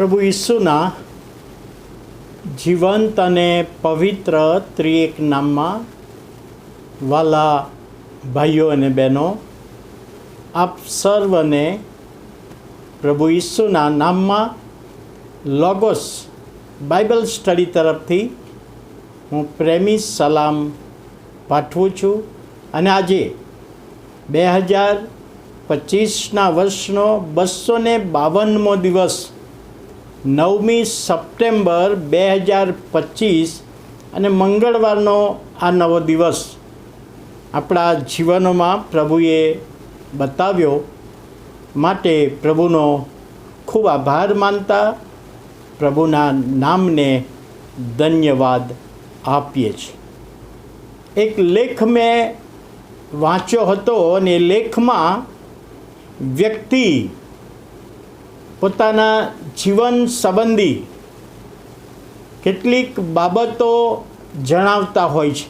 પ્રભુ ઈસુના જીવંત અને પવિત્ર ત્રિએક નામમાં વાલા ભાઈઓ અને બહેનો, આપ સર્વને પ્રભુ ઈસુના નામમાં લોગોસ બાઇબલ સ્ટડી તરફથી હું પ્રેમી સલામ પાઠવું છું. અને આજે બે હજાર પચીસના વર્ષનો બસો બાવનમો દિવસ નવમી સપ્ટેમ્બર બે હજાર પચીસ અને મંગળવારનો આ નવો દિવસ આપણા જીવનોમાં પ્રભુએ બતાવ્યો માટે પ્રભુનો ખૂબ આભાર માનતા પ્રભુના નામને ધન્યવાદ આપીએ છીએ. એક લેખ મેં વાંચ્યો હતો અને લેખમાં વ્યક્તિ પોતાના જીવન સંબંધી કેટલીક બાબતો જણાવતા હોય છે.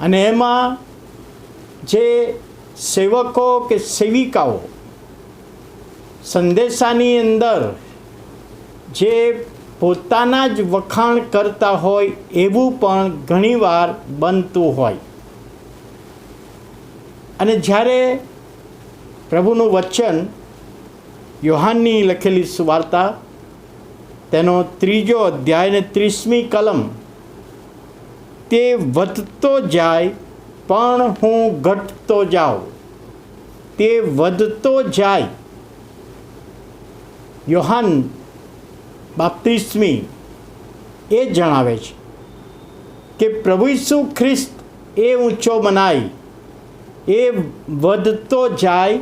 અને એમાં જે સેવકો કે સેવિકાઓ સંદેશાની અંદર જે પોતાના જ વખાણ કરતા હોય એવું પણ ઘણીવાર બનતું હોય. અને જ્યારે પ્રભુનું વચન યોહાનની લખેલી સુવાર્તા તેનો ત્રીજો અધ્યાય ને ત્રીસમી કલમ. તે વધતો જાય, પણ હું ઘટતો જાઉં. તે વધતો જાય. યોહાન બાપ્તિસ્મી એ જણાવે છે કે પ્રભુ ઈસુ ખ્રિસ્ત એ ઊંચો મનાય એ વધતો જાય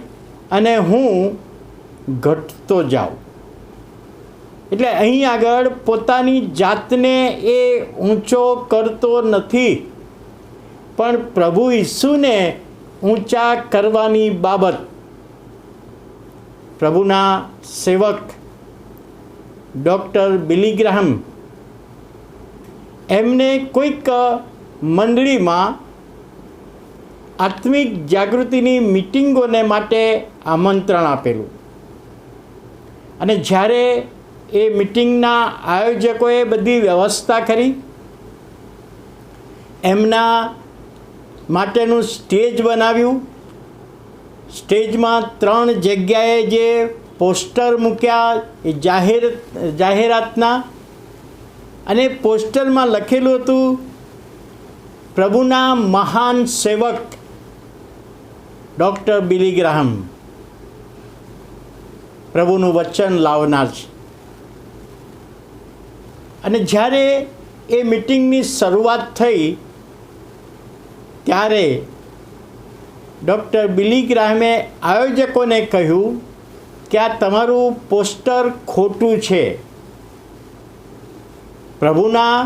અને હું ઘટતો જાઉં એટલે અહીં આગળ પોતાની જાતને એ ઊંચો કરતો નથી. પણ પ્રભુ ઈસુને ઊંચા કરવાની બાબત. પ્રભુના સેવક ડૉક્ટર બિલીગ્રાહમ એમને કોઈક મંડળીમાં આત્મિક જાગૃતિની મિટિંગોને માટે આમંત્રણ આપેલું. અને જ્યારે એ મિટિંગના આયોજકોએ બધી વ્યવસ્થા કરી, એમના માટેનું સ્ટેજ બનાવ્યું. સ્ટેજમાં ત્રણ જગ્યાએ જે પોસ્ટર મૂક્યા, એ જાહેર, જાહેરાતના. અને પોસ્ટરમાં લખેલું હતું, પ્રભુના મહાન સેવક ડૉક્ટર બિલીગ્રાહમ પ્રભુનું વચન લાવનાર છે. અને જ્યારે એ મિટિંગની શરૂઆત થઈ, ત્યારે ડૉક્ટર બિલીગ્રાહમે આયોજકોને કહ્યું કે આ તમારું પોસ્ટર ખોટું છે. પ્રભુના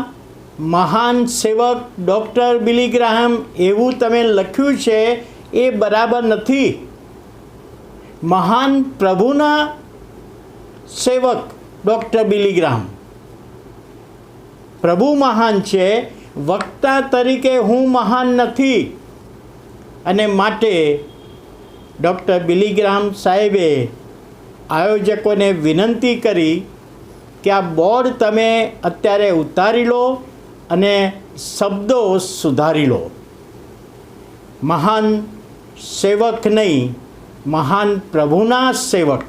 મહાન સેવક ડૉક્ટર બિલીગ્રાહમ એવું તમે લખ્યું છે, એ બરાબર નથી. મહાન પ્રભુના સેવક ડૉક્ટર બિલીગ્રામ પ્રભુ મહાન છે, વક્તા તરીકે હું મહાન નથી. અને માટે ડૉક્ટર બિલીગ્રામ સાહેબે આયોજકોને વિનંતી કરી કે આ બોર્ડ તમે અત્યારે ઉતારી લો અને શબ્દો સુધારી લો. મહાન સેવક નહીં મહાન પ્રભુના સેવક.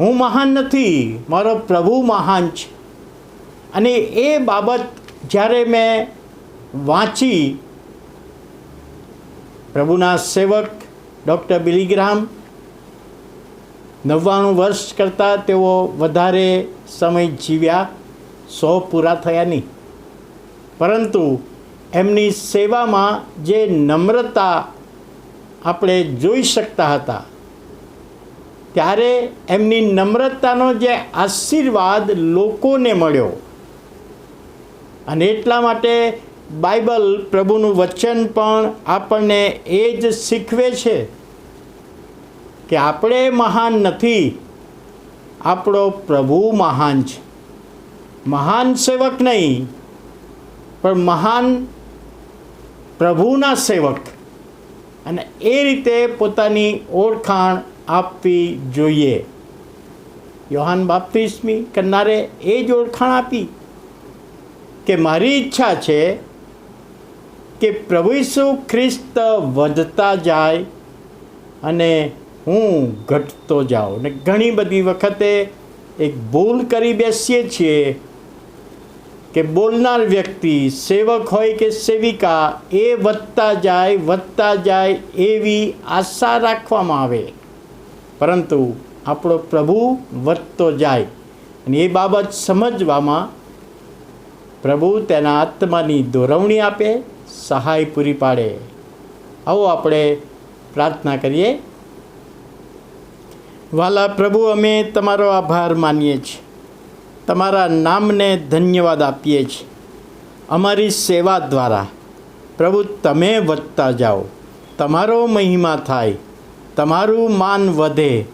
હું મહાન નથી, મારો પ્રભુ મહાન છે. અને એ બાબત જ્યારે મેં વાંચી, પ્રભુના સેવક ડૉક્ટર બિલીગ્રામ નવ્વાણું વર્ષ કરતાં તેઓ વધારે સમય જીવ્યા, સો પૂરા થયા નહીં. પરંતુ એમની સેવામાં જે નમ્રતા આપણે જોઈ શકતા હતા. ત્યારે એમની નમ્રતાનો જે આશીર્વાદ લોકોને મળ્યો. અને એટલા માટે બાઇબલ પ્રભુનું વચન પણ આપણને એ જ શીખવે છે કે આપણે મહાન નથી, આપણો પ્રભુ મહાન છે. મહાન સેવક નહીં, પણ મહાન પ્રભુના સેવક. અને એ રીતે પોતાની ઓળખાણ આપવી જોઈએ. યોહાન બાપ્તિસ્મી કરનારે એ જ ઓળખાણ આપી કે મારી ઈચ્છા છે કે પ્રભુ ઈસુ ખ્રિસ્ત વધતા જાય અને હું ઘટતો જાઉં. ને ઘણી બધી વખતે એક ભૂલ કરી બેસીએ છીએ કે બોલનાર વ્યક્તિ, સેવક હોય કે સેવિકા, એ વધતા જાય વધતા જાય એવી આશા રાખવામાં આવે. પરંતુ આપણો પ્રભુ વધતો જાય. અને એ બાબત સમજવામાં પ્રભુ તેના આત્માની દોરવણી આપે, સહાય પૂરી પાડે. આવો આપણે પ્રાર્થના કરીએ. વાલા પ્રભુ, અમે તમારો આભાર માનીએ છીએ. તમારા નામને ધન્યવાદ આપીએ છીએ. અમારી સેવા દ્વારા પ્રભુ તમે વધતા જાઓ. તમારો મહિમા થાય. તમારું માન વધે.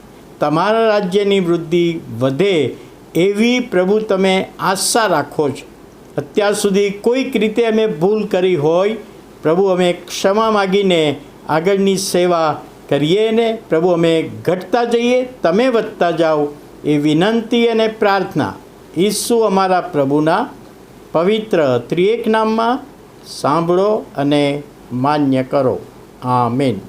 તમારા રાજ્યની વૃદ્ધિ વધે એવી પ્રભુ તમે આશા રાખો છો. અત્યાર સુધી કોઈક રીતે અમે ભૂલ કરી હોય, પ્રભુ અમે ક્ષમા માગીને આગળની સેવા કરીએ ને પ્રભુ અમે ઘટતા જઈએ, તમે વધતા જાઓ એ વિનંતી અને પ્રાર્થના ઈસુ અમારા પ્રભુના પવિત્ર ત્રિએક નામમાં સાંભળો અને માન્ય કરો. આમેન.